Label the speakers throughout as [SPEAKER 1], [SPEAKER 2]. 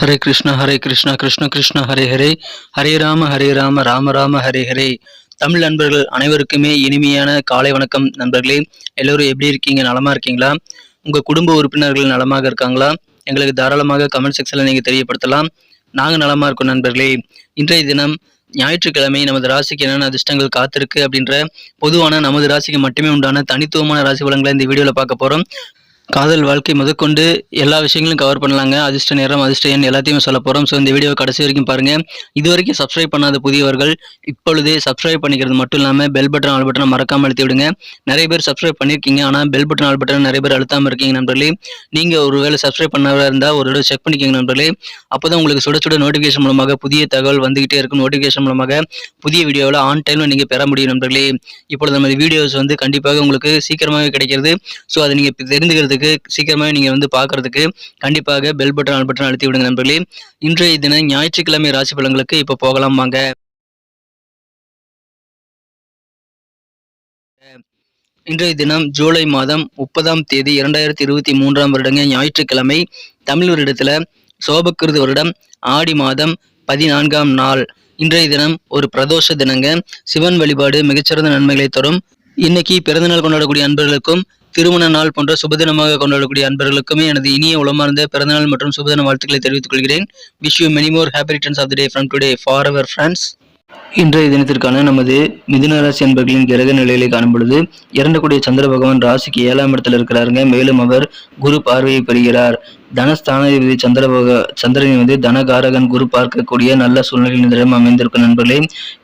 [SPEAKER 1] ஹரே கிருஷ்ணா ஹரே கிருஷ்ணா கிருஷ்ண கிருஷ்ணா ஹரே ஹரே. ஹரே ராம ஹரே ராம ராம ராம ஹரே ஹரே. தமிழ் நண்பர்கள் அனைவருக்குமே இனிமையான காலை வணக்கம் நண்பர்களே. எல்லோரும் எப்படி இருக்கீங்க? நலமா இருக்கீங்களா? உங்க குடும்ப உறுப்பினர்கள் நலமாக இருக்காங்களா? எங்களுக்கு தாராளமாக கமெண்ட் செக்ஷனில் நீங்கள் தெரியப்படுத்தலாம். நாங்கள் நலமா இருக்கோம் நண்பர்களே. இன்றைய தினம் ஞாயிற்றுக்கிழமை நமது ராசிக்கு என்னென்ன அதிர்ஷ்டங்கள் காத்திருக்கு அப்படின்ற பொதுவான நமது ராசிக்கு மட்டுமே உண்டான தனித்துவமான ராசி வளங்களை இந்த வீடியோவில் பார்க்க போகிறோம் காதல் வாழ்க்கை முதற்கொண்டு எல்லா விஷயங்களும் கவர் பண்ணலாங்க. அதிர்ஷ்ட நேரம் அதிர்ஷ்ட எண் எல்லாத்தையுமே சொல்ல போகிறோம் ஸோ இந்த வீடியோ கடைசி வரைக்கும் பாருங்கள் இது வரைக்கும் சப்ஸ்கிரைப் பண்ணாத புதியவர்கள் இப்பொழுதே சப்ஸ்கிரைப் பண்ணிக்கிறது மட்டும் இல்லாமல் பெல் பட்டன் ஆல் பட்டனை மறக்காமல் அழுத்தி விடுங்க. நிறைய பேர் சப்ஸ்கிரைப் பண்ணியிருக்கீங்க. ஆனால் பெல் பட்டன் ஆல் பட்டன் நிறைய பேர் அழுத்தாமல் இருக்கீங்க நண்பர்களே. நீங்கள் ஒரு வேளை சப்ஸ்கிரைப் பண்ணாத இருந்தால் ஒரு தடவை செக் பண்ணிக்கோங்க நண்பர்களே. அப்போ தான் உங்களுக்கு சுட சுட நோட்டிஃபிகேஷன் மூலமாக புதிய தகவல் வந்துகிட்டே இருக்கும். நோட்டிஃபிகேஷன் மூலமாக புதிய வீடியோவில் ஆன் டைமில் நீங்கள் பெற முடியும் நண்பர்களே. இப்பொழுது நம்ம வீடியோஸ் வந்து கண்டிப்பாக உங்களுக்கு சீக்கிரமாகவே கிடைக்கிறது. ஸோ அதை நீங்கள் தெரிந்துக்கிறதுக்கு சீக்கிரமாகவே நீங்கள் வந்து பார்க்கறதுக்கு கண்டிப்பாக பெல் பட்டன் ஆல் பட்டன் அழுத்தி விடுங்க நண்பர்களே. இன்றைய தினம் ஞாயிற்றுக்கிழமை ராசி பலன்களுக்கு இப்போ போகலாம் வாங்க. இன்றைய தினம் ஜூலை மாதம் முப்பதாம் தேதி இரண்டாயிரத்தி இருபத்தி மூன்றாம் வருடங்க ஞாயிற்றுக்கிழமை. தமிழ் வருடத்தில் சோபக்கிருது வருடம் ஆடி மாதம் பதினான்காம் நாள். இன்றைய தினம் ஒரு பிரதோஷ தினங்க. சிவன் வழிபாடு மிகச்சிறந்த நன்மைகளை தரும். இன்னைக்கு பிறந்தநாள் கொண்டாடக்கூடிய அன்பர்களுக்கும் திருமண நாள் போன்ற சுபதினமாக கொண்டாடக்கூடிய அன்பர்களுக்குமே எனது இனிய உளமார்ந்த பிறந்தநாள் மற்றும் சுபதின வாழ்த்துக்களை தெரிவித்துக் கொள்கிறேன். Wish you many more happy returns of the day from today for our friends இன்றைய தினத்திற்கான நமது மிதுன ராசி என்பர்களின் கிரக நிலையிலே காணும் பொழுது இறந்தக்கூடிய சந்திர பகவான் ராசிக்கு ஏழாம் இடத்தில் இருக்கிறாருங்க. மேலும் அவர் குரு பார்வையை பெறுகிறார். தனஸ்தானாதிபதி சந்திர பக சந்திரனை வந்து தனகாரகன் குரு பார்க்கக்கூடிய நல்ல சூழ்நிலையில் நிறம் அமைந்திருக்கும் நண்பர்களே.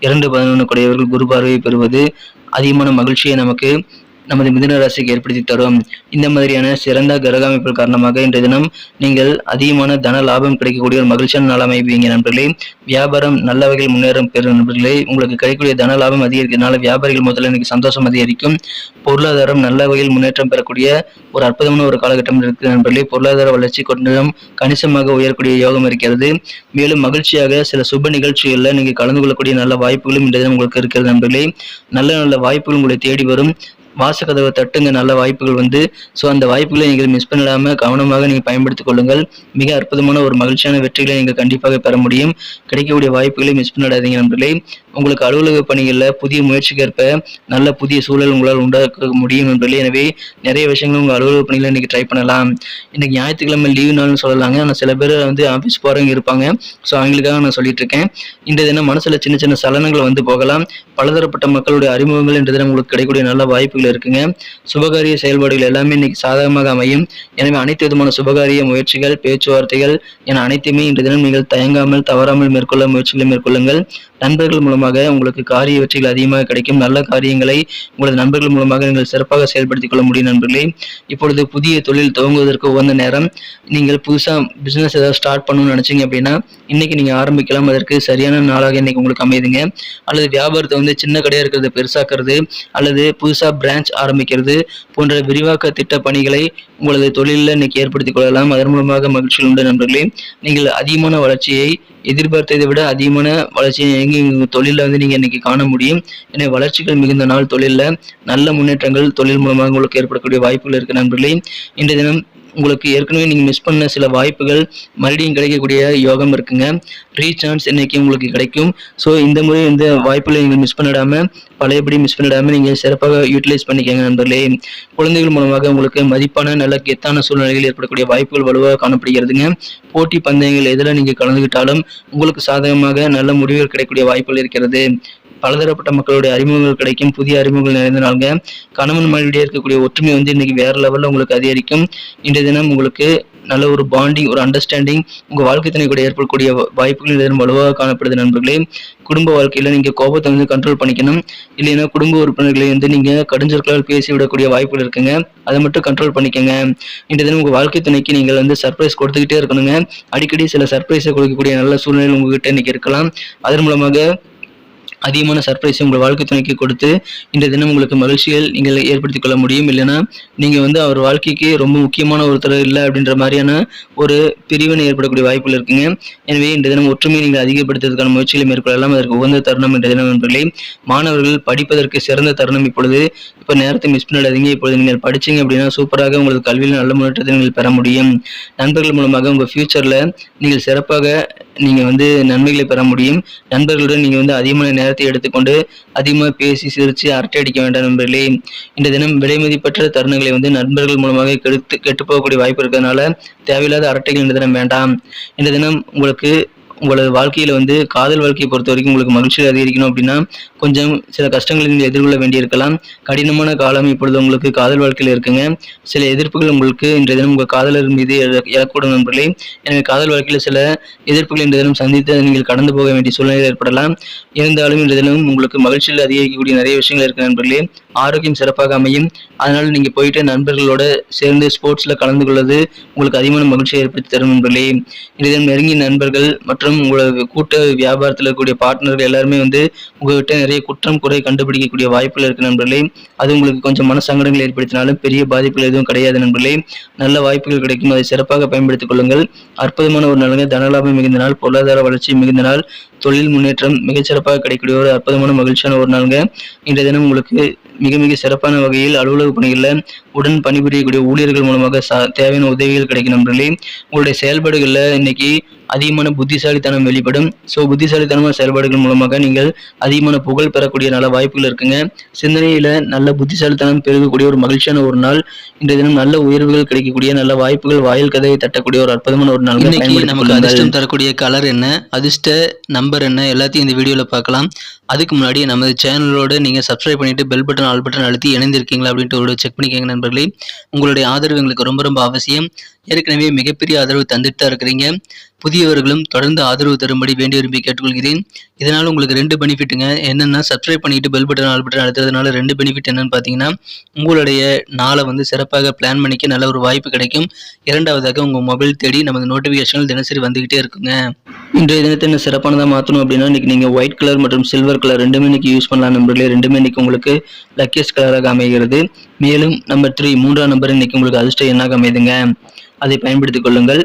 [SPEAKER 1] இரண்டு பதினொன்று கூடியவர்கள் குரு பார்வையை பெறுவது அதிகமான மகிழ்ச்சியை நமக்கு நமது மிதுன ராசிக்கு ஏற்படுத்தி தரும். இந்த மாதிரியான சிறந்த கிரக அமைப்புகள் காரணமாக இன்றைய தினம் நீங்கள் அதிகமான தன லாபம் கிடைக்கக்கூடிய ஒரு மகிழ்ச்சியான நாள் அமைப்பீங்க நண்பர்களே. வியாபாரம் நல்ல வகையில் முன்னேறும் பெறும் நண்பர்களே உங்களுக்கு கிடைக்கக்கூடிய தன லாபம் அதிகரிக்கிறதுனால வியாபாரிகள் முதல்ல இன்னைக்கு சந்தோஷம் அதிகரிக்கும். பொருளாதாரம் நல்ல வகையில் முன்னேற்றம் பெறக்கூடிய ஒரு அற்புதமான ஒரு காலகட்டம் இருக்கு நண்பர்களே. பொருளாதார வளர்ச்சி கொஞ்சம் கணிசமாக உயரக்கூடிய யோகம் இருக்கிறது. மேலும் மகிழ்ச்சியாக சில சுப நிகழ்ச்சிகளில் நீங்கள் கலந்து கொள்ளக்கூடிய நல்ல வாய்ப்புகளும் இன்றைய தினம் உங்களுக்கு இருக்கிறது நண்பர்களே. நல்ல நல்ல வாய்ப்புகள் உங்களை தேடி வரும். வாசக்கதவை தட்டுங்க நல்ல வாய்ப்புகள் வந்து. ஸோ அந்த வாய்ப்புகளை நீங்கள் மிஸ் பண்ணிடாம கவனமாக நீங்கள் பயன்படுத்திக் கொள்ளுங்கள். மிக அற்புதமான ஒரு மகிழ்ச்சியான வெற்றிகளை நீங்கள் கண்டிப்பாக பெற முடியும். கிடைக்கக்கூடிய வாய்ப்புகளை மிஸ் பண்ணிடாதீங்க நண்பர்களே. உங்களுக்கு அலுவலக பணிகளில் புதிய முயற்சிக்கேற்ப நல்ல புதிய சூழல் உங்களால் உண்டாக்க முடியும் நண்பர்களே. எனவே நிறைய விஷயங்கள் உங்கள் அலுவலக பணிகளை இன்றைக்கி ட்ரை பண்ணலாம். இன்னைக்கு ஞாயிற்றுக்கிழமை லீவ் நாள்னு சொல்லலாங்க. ஆனால் சில பேர் வந்து ஆஃபீஸ் போகிறவங்க இருப்பாங்க. ஸோ அவங்களுக்காக நான் சொல்லிட்டு இருக்கேன். இந்த தினம் மனசில் சின்ன சின்ன சலனங்கள் வந்து போகலாம். பலதரப்பட்ட மக்களுடைய அறிமுகங்கள் என்ற தினம் உங்களுக்கு கிடைக்கக்கூடிய நல்ல வாய்ப்புகள் இருக்குங்க. சுபகாரிய செயல்பாடுகள் எல்லாமே இன்னைக்கு சாதகமாக அமையும். எனவே அனைத்து விதமான சுபகாரிய முயற்சிகள் பேச்சுவார்த்தைகள் என அனைத்துமே இன்று தினம் நீங்கள் தயங்காமல் தவறாமல் மேற்கொள்ள முயற்சிகளை மேற்கொள்ளுங்கள். நண்பர்கள் மூலமாக உங்களுக்கு காரிய வெற்றிகள் அதிகமாக கிடைக்கும். நல்ல காரியங்களை உங்களது நண்பர்கள் மூலமாக நீங்கள் சிறப்பாக செயல்படுத்திக் கொள்ள முடியும் நண்பர்களே. இப்பொழுது புதிய தொழில் துவங்குவதற்கு உகந்த நேரம். நீங்கள் புதுசாக பிஸ்னஸ் ஏதாவது ஸ்டார்ட் பண்ணணும்னு நினைச்சீங்க அப்படின்னா இன்னைக்கு நீங்கள் ஆரம்பிக்கலாம். அதற்கு சரியான நாளாக இன்னைக்கு உங்களுக்கு அமையுதுங்க. அல்லது வியாபாரத்தை வந்து சின்ன கடையாக இருக்கிறத பெருசாக்குறது அல்லது புதுசாக பிரான்ச் ஆரம்பிக்கிறது. போன்ற விரிவாக்க திட்ட பணிகளை உங்களது தொழிலில் இன்னைக்கு ஏற்படுத்திக் கொள்ளலாம். அதன் மூலமாக மகிழ்ச்சிகள் உண்டு நண்பர்களே. நீங்கள் அதிகமான வளர்ச்சியை எதிர்பார்த்ததை விட அதிகமான வளர்ச்சியை எங்க தொழிலில் வந்து நீங்கள் இன்னைக்கு காண முடியும். எனவே வளர்ச்சிகள் மிகுந்த நாள் தொழிலில் நல்ல முன்னேற்றங்கள் தொழில் மூலமாக உங்களுக்கு ஏற்படக்கூடிய வாய்ப்புகள் இருக்கு நண்பர்களே. இன்றைய தினம் உங்களுக்கு ஏற்கனவே நீங்கள் மிஸ் பண்ண சில வாய்ப்புகள் மறுபடியும் கிடைக்கக்கூடிய யோகம் இருக்குங்க. ரீசான்ஸ் இன்னைக்கு உங்களுக்கு கிடைக்கும். ஸோ இந்த முறை இந்த வாய்ப்புகளை நீங்கள் மிஸ் பண்ணிடாமல் பழையபடி மிஸ் பண்ணிடாமல் நீங்கள் சிறப்பாக யூட்டிலைஸ் பண்ணிக்கங்க நண்பர்களே. குழந்தைகள் மூலமாக உங்களுக்கு மதிப்பான நல்ல கெத்தான சூழ்நிலைகள் ஏற்படக்கூடிய வாய்ப்புகள் வலுவாக காணப்படுகிறதுங்க. போட்டி பந்தயங்கள் எதில் நீங்கள் கலந்துக்கிட்டாலும் உங்களுக்கு சாதகமாக நல்ல முடிவுகள் கிடைக்கக்கூடிய வாய்ப்புகள் இருக்கிறது. பலதரப்பட்ட மக்களுடைய அறிமுகங்கள் கிடைக்கும். புதிய அறிமுகங்கள் நிறைந்த நாளுங்க. கணவன் மனைவிடையே இருக்கக்கூடிய ஒற்றுமை வந்து இன்னைக்கு வேற லெவலில் உங்களுக்கு அதிகரிக்கும். இன்றைய தினம் உங்களுக்கு நல்ல ஒரு பாண்டிங் ஒரு அண்டர்ஸ்டாண்டிங் உங்கள் வாழ்க்கை துணை கூட ஏற்படக்கூடிய வாய்ப்புகள் இதன் தினம் வலுவாக காணப்படுது நண்பர்களே. குடும்ப வாழ்க்கையில் நீங்கள் கோபத்தை வந்து கண்ட்ரோல் பண்ணிக்கணும். இல்லைன்னா குடும்ப உறுப்பினர்களை வந்து நீங்கள் கடுஞ்சொற்களால் பேசி விடக்கூடிய வாய்ப்புகள் இருக்குங்க. அதை மட்டும் கண்ட்ரோல் பண்ணிக்கோங்க. இன்றைய தினம் உங்கள் வாழ்க்கை துணைக்கு நீங்கள் வந்து சர்ப்ரைஸ் கொடுத்துக்கிட்டே இருக்கணுங்க. அடிக்கடி சில சர்ப்ரைஸை கொடுக்கக்கூடிய நல்ல சூழ்நிலை உங்ககிட்ட இன்னைக்கு இருக்கலாம். அதன் மூலமாக அதிகமான சர்ப்ரைஸை உங்கள் வாழ்க்கை துணைக்கு கொடுத்து இந்த தினம் உங்களுக்கு மகிழ்ச்சிகள் நீங்கள் ஏற்படுத்திக் கொள்ள முடியும். இல்லைன்னா நீங்கள் வந்து அவர் வாழ்க்கைக்கு ரொம்ப முக்கியமான ஒருத்தர் இல்லை அப்படின்ற மாதிரியான ஒரு பிரிவினை ஏற்படக்கூடிய வாய்ப்புகள் இருக்குங்க. எனவே இந்த தினம் ஒற்றுமையை நீங்கள் அதிகப்படுத்துவதற்கான முயற்சிகளை மேற்கொள்ளலாம். அதற்கு உகந்த தருணம் என்ற தினம் என்பதை மாணவர்கள் படிப்பதற்கு சிறந்த தருணம் இப்பொழுது. இப்போ நேரத்தை மிஸ் பண்ணிடாதீங்க இப்பொழுது நீங்கள் படிச்சீங்க அப்படின்னா சூப்பராக உங்களுக்கு கல்வியில் நல்ல முன்னேற்றத்தை நீங்கள் பெற முடியும். நண்பர்கள் மூலமாக உங்கள் ஃபியூச்சரில் நீங்கள் சிறப்பாக நீங்கள் வந்து நன்மைகளை பெற முடியும். நண்பர்களுடன் நீங்கள் வந்து அதிகமான நேரத்தை எடுத்துக்கொண்டு அதிகமாக பேசி சிரித்து அரட்டை அடிக்க வேண்டாம் நண்பர்களே. இந்த தினம் விலைமதிப்பற்ற தருணங்களை வந்து நண்பர்கள் மூலமாக கெடுத்து கெட்டு போகக்கூடிய வாய்ப்பு இருக்கிறதுனால தேவையில்லாத அரட்டைகள் இந்த தினம் வேண்டாம். இந்த தினம் உங்களுக்கு உங்களது வாழ்க்கையில் வந்து காதல் வாழ்க்கையை பொறுத்த வரைக்கும் உங்களுக்கு மகிழ்ச்சி அதிகரிக்கணும் அப்படின்னா கொஞ்சம் சில கஷ்டங்களை நீங்கள் எதிர்கொள்ள வேண்டியிருக்கலாம். கடினமான காலம் இப்பொழுது உங்களுக்கு காதல் வாழ்க்கையில் இருக்குங்க. சில எதிர்ப்புகள் உங்களுக்கு இன்றைய தினம் உங்கள் காதலர் மீது எழ- எழக்கூடும் நண்பர்களே. எனவே காதல் வாழ்க்கையில் சில எதிர்ப்புகள் இன்றைய தினம் சந்தித்து நீங்கள் கடந்து போக வேண்டிய சூழ்நிலை ஏற்படலாம். இருந்தாலும் இன்றைய தினம் உங்களுக்கு மகிழ்ச்சியில் அதிகரிக்கக்கூடிய நிறைய விஷயங்கள் இருக்கு நண்பர்களே. ஆரோக்கியம் சிறப்பாக அமையும். அதனால நீங்கள் போயிட்டு நண்பர்களோட சேர்ந்து ஸ்போர்ட்ஸில் கலந்து கொள்வது உங்களுக்கு அதிகமான மகிழ்ச்சியை ஏற்படுத்தி தரும் நண்பர்களே. இதன் நெருங்கிய நண்பர்கள் மற்றும் உங்களது கூட்ட வியாபாரத்தில் இருக்கக்கூடிய பார்ட்னர்கள் எல்லாருமே வந்து உங்கள்கிட்ட நிறைய குற்றம் குறை கண்டுபிடிக்கக்கூடிய வாய்ப்புகள் இருக்குது நண்பர்களே. அது உங்களுக்கு கொஞ்சம் மனசங்கடங்கள் ஏற்படுத்தினாலும் பெரிய பாதிப்புகள் எதுவும் கிடையாது நண்பர்களே. நல்ல வாய்ப்புகள் கிடைக்கும். அதை சிறப்பாக பயன்படுத்திக் கொள்ளுங்கள். அற்புதமான ஒரு நாளுங்க. தனலாபம் மிகுந்த நாள். பொருளாதார வளர்ச்சி மிகுந்த நாள். தொழில் முன்னேற்றம் மிகச்சிறப்பாக கிடைக்கக்கூடிய ஒரு அற்புதமான மகிழ்ச்சியான ஒரு நாளுங்க. இன்றைய தினம் உங்களுக்கு மிக மிக சிறப்பான வகையில் அலுவலக பணிகளில் உடன் பணிபுரியக்கூடிய ஊழியர்கள் மூலமாக தேவையான உதவிகள் கிடைக்கும் நண்பர்களே. உங்களுடைய செயல்பாடுகளில் இன்னைக்கு அதிகமான புத்திசாலித்தனம் வெளிப்படும். ஸோ புத்திசாலித்தனமான செயல்பாடுகள் மூலமாக நீங்கள் அதிகமான புகழ் பெறக்கூடிய நல்ல வாய்ப்புகள் இருக்குங்க. சிந்தனையில நல்ல புத்திசாலித்தனம் பெருகக்கூடிய ஒரு மகிழ்ச்சியான ஒரு நாள். இன்றைய தினம் நல்ல உயர்வுகள் கிடைக்கக்கூடிய நல்ல வாய்ப்புகள் வாயில் கதையை தட்டக்கூடிய ஒரு அற்புதமான ஒரு நாள்
[SPEAKER 2] இன்னைக்கு நமக்கு அதிர்ஷ்டம் தரக்கூடிய கலர் என்ன? அதிர்ஷ்ட நம்பர் என்ன? எல்லாத்தையும் இந்த வீடியோவில் பார்க்கலாம். அதுக்கு முன்னாடி நமது சேனலோட நீங்கள் சப்ஸ்கிரைப் பண்ணிட்டு பெல் பட்டன் ஆல் பட்டன் அழுத்தி இணைந்திருக்கீங்களா அப்படின்ட்டு ஒரு செக் பண்ணிக்கோங்க நண்பர்களே. உங்களுடைய ஆதரவு எங்களுக்கு ரொம்ப ரொம்ப அவசியம். ஏற்கனவே மிகப்பெரிய ஆதரவு தந்துட்டு தான் இருக்கிறீங்க. புதியவர்களும் தொடர்ந்து ஆதரவு தரும்படி வேண்டி விரும்பி கேட்டுக்கொள்கிறேன். இதனால் உங்களுக்கு ரெண்டு பெனிஃபிட்டுங்க. என்னென்னா சப்ஸ்கிரைப் பண்ணிட்டு பெல் பட்டன் ஆல் பட்டன் அழுத்துறதுனால ரெண்டு பெனிஃபிட் என்னன்னு பார்த்தீங்கன்னா உங்களுடைய நாளை வந்து சிறப்பாக பிளான் பண்ணிக்க நல்ல ஒரு வாய்ப்பு கிடைக்கும். இரண்டாவதாக உங்கள் மொபைல் தேடி நமது நோட்டிஃபிகேஷன்கள் தினசரி வந்துகிட்டே இருக்குங்க.
[SPEAKER 1] இன்றைய தினத்தை என்ன சிறப்பானதாக மாற்றணும் அப்படின்னா இன்னைக்கு நீங்கள் ஒயிட் கலர் மற்றும் சில்வர் கலர் ரெண்டுமே இன்னைக்கு யூஸ் பண்ணலாம் நண்பர்களே. ரெண்டுமே இன்னைக்கு உங்களுக்கு லக்கியஸ்ட் கலராக அமைகிறது. மேலும் நம்பர் த்ரீ மூன்றாம் நம்பர் இன்னைக்கு உங்களுக்கு அதிர்ஷ்ட எண்ணாக அமைதுங்க. அதை பயன்படுத்திக் கொள்ளுங்கள்.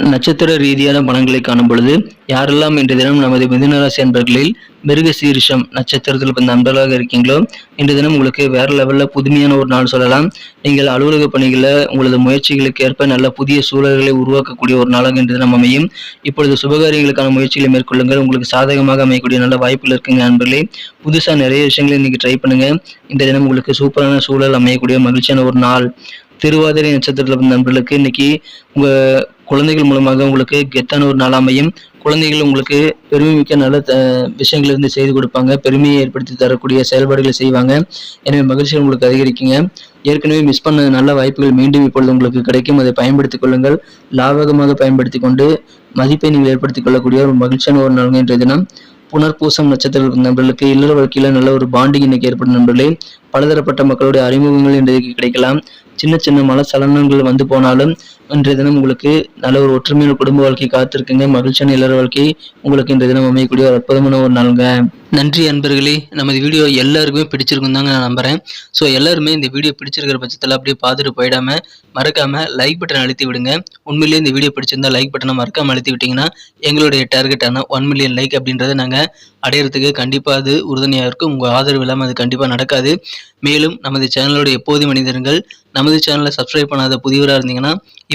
[SPEAKER 1] நட்சத்திர ரீதியான பலன்களை காணும் பொழுது யாரெல்லாம் இன்றைய தினம் நமது மிதுனராசி அன்பர்களில் மிருக சீரிஷம் நட்சத்திரத்தில் பிறந்த நண்பர்களாக இருக்கீங்களோ இன்றைய தினம் உங்களுக்கு வேற லெவலில் புதுமையான ஒரு நாள் சொல்லலாம். நீங்கள் அலுவலக பணிகளில் உங்களது முயற்சிகளுக்கு ஏற்ப நல்ல புதிய சூழல்களை உருவாக்கக்கூடிய ஒரு நாளாக இன்றைய தினம் அமையும். இப்பொழுது சுபகாரியங்களுக்கான முயற்சிகளை மேற்கொள்ளுங்கள். உங்களுக்கு சாதகமாக அமையக்கூடிய நல்ல வாய்ப்புகள் இருக்குங்க நண்பர்களே புதுசாக நிறைய விஷயங்களை இன்னைக்கு ட்ரை பண்ணுங்க. இந்த தினம் உங்களுக்கு சூப்பரான சூழல் அமையக்கூடிய மகிழ்ச்சியான ஒரு நாள். திருவாதிரை நட்சத்திரத்தில் பிறந்த நண்பர்களுக்கு இன்னைக்கு உங்க குழந்தைகள் மூலமாக உங்களுக்கு கெத்தான ஒரு நாளாமையும் குழந்தைகள் உங்களுக்கு பெருமை மிக்க நல்ல த- இருந்து செய்து கொடுப்பாங்க. பெருமையை ஏற்படுத்தி தரக்கூடிய செயல்பாடுகளை செய்வாங்க. எனவே மகிழ்ச்சிகள் உங்களுக்கு அதிகரிக்குங்க. ஏற்கனவே மிஸ் பண்ண நல்ல வாய்ப்புகள் மீண்டும் இப்பொழுது உங்களுக்கு கிடைக்கும். அதை பயன்படுத்திக் கொள்ளுங்கள். லாபகமாக பயன்படுத்தி கொண்டு மதிப்பை நீங்கள் ஏற்படுத்திக் கொள்ளக்கூடிய ஒரு மகிழ்ச்சியான ஒரு நாள் இன்றைய தினம். புனர்பூசம் நட்சத்திர நண்பர்களுக்கு இல்லற வாழ்க்கையில் நல்ல ஒரு பாண்டிங் இன்னைக்கு ஏற்படும் நண்பர்களே. பலதரப்பட்ட மக்களுடைய அறிமுகங்கள் இன்றைக்கு கிடைக்கலாம். சின்ன சின்ன மனசலனங்கள் வந்து போனாலும் இன்றைய தினம் உங்களுக்கு நல்ல ஒரு ஒற்றுமையான குடும்ப வாழ்க்கை காத்திருக்குங்க. மகிழ்ச்சியான இல்லற வாழ்க்கை உங்களுக்கு இன்றைய தினம் அமையக்கூடிய ஒரு அற்புதமான ஒரு நாளுங்க.
[SPEAKER 2] நன்றி அன்பர்களே. நமது வீடியோ எல்லாருக்குமே பிடிச்சிருக்கும் தாங்க நான் நம்புறேன். ஸோ எல்லாருமே இந்த வீடியோ பிடிச்சிருக்கிற பட்சத்தில் அப்படியே பார்த்துட்டு போயிடாம மறக்காம லைக் பட்டன் அழுத்தி விடுங்க. உண்மையிலேயே இந்த வீடியோ பிடிச்சிருந்தா லைக் பட்டனை மறக்காம அழுத்தி விட்டீங்கன்னா எங்களுடைய டார்கெட்டான ஒன் மில்லியன் லைக் அப்படின்றத நாங்கள் அடையிறதுக்கு கண்டிப்பாக அது உறுதுணையாக இருக்கும். உங்கள் ஆதரவு இல்லாமல் அது கண்டிப்பாக நடக்காது. மேலும் நமது சேனலோட எப்போதும் மனிதர்கள் நமது சேனலை சப்ஸ்கிரைப் பண்ணாத புதியவராக இருந்தீங்கன்னா